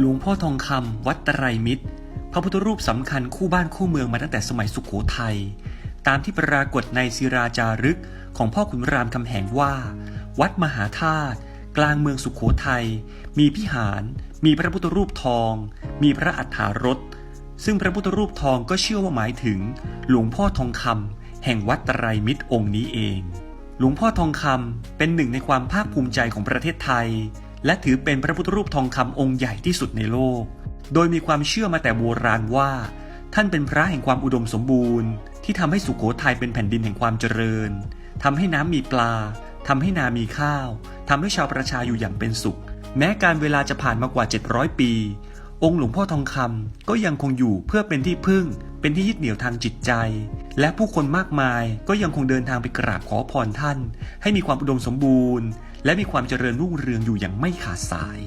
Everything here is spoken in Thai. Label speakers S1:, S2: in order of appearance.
S1: หลวงพ่อทองคำวัดไตรมิตร พระพุทธรูปสำคัญคู่บ้านคู่เมืองมาตั้งแต่สมัยสุขโขทัย ตามที่ปรากฏในศิราจารึกของพ่อขุนรามคำแหงว่า วัดมหาธาตุกลางเมืองสุขโขทัย มีพิหาร มีพระพุทธรูปทอง มีพระอัฏฐารถ ซึ่งพระพุทธรูปทองก็เชื่อว่าหมายถึง หลวงพ่อทองคำแห่งวัดไตรมิตรองค์นี้เอง หลวงพ่อทองคำเป็นหนึ่งในความภาคภูมิใจของประเทศไทย และถือเป็นพระพุทธรูปทองคำองค์ใหญ่ที่สุดในโลก โดยมีความเชื่อมาแต่โบราณว่า ท่านเป็นพระแห่งความอุดมสมบูรณ์ ที่ทำให้สุขโขทัยเป็นแผ่นดินแห่งความเจริญทำให้น้ำมีปลาทำให้นามีข้าวทำให้ชาวประชาอยู่อย่างเป็นสุข แม้การเวลาจะผ่านมากว่า 700 ปี องค์หลวงพ่อทองคำก็ยังคงอยู่เพื่อเป็นที่พึ่ง เป็นที่ยึดเหนี่ยวทางจิตใจ และผู้คนมากมายก็ยังคงเดินทางไปกราบขอพรท่าน ให้มีความอุดมสมบูรณ์ และมีความเจริญรุ่งเรืองอยู่อย่างไม่ขาดสาย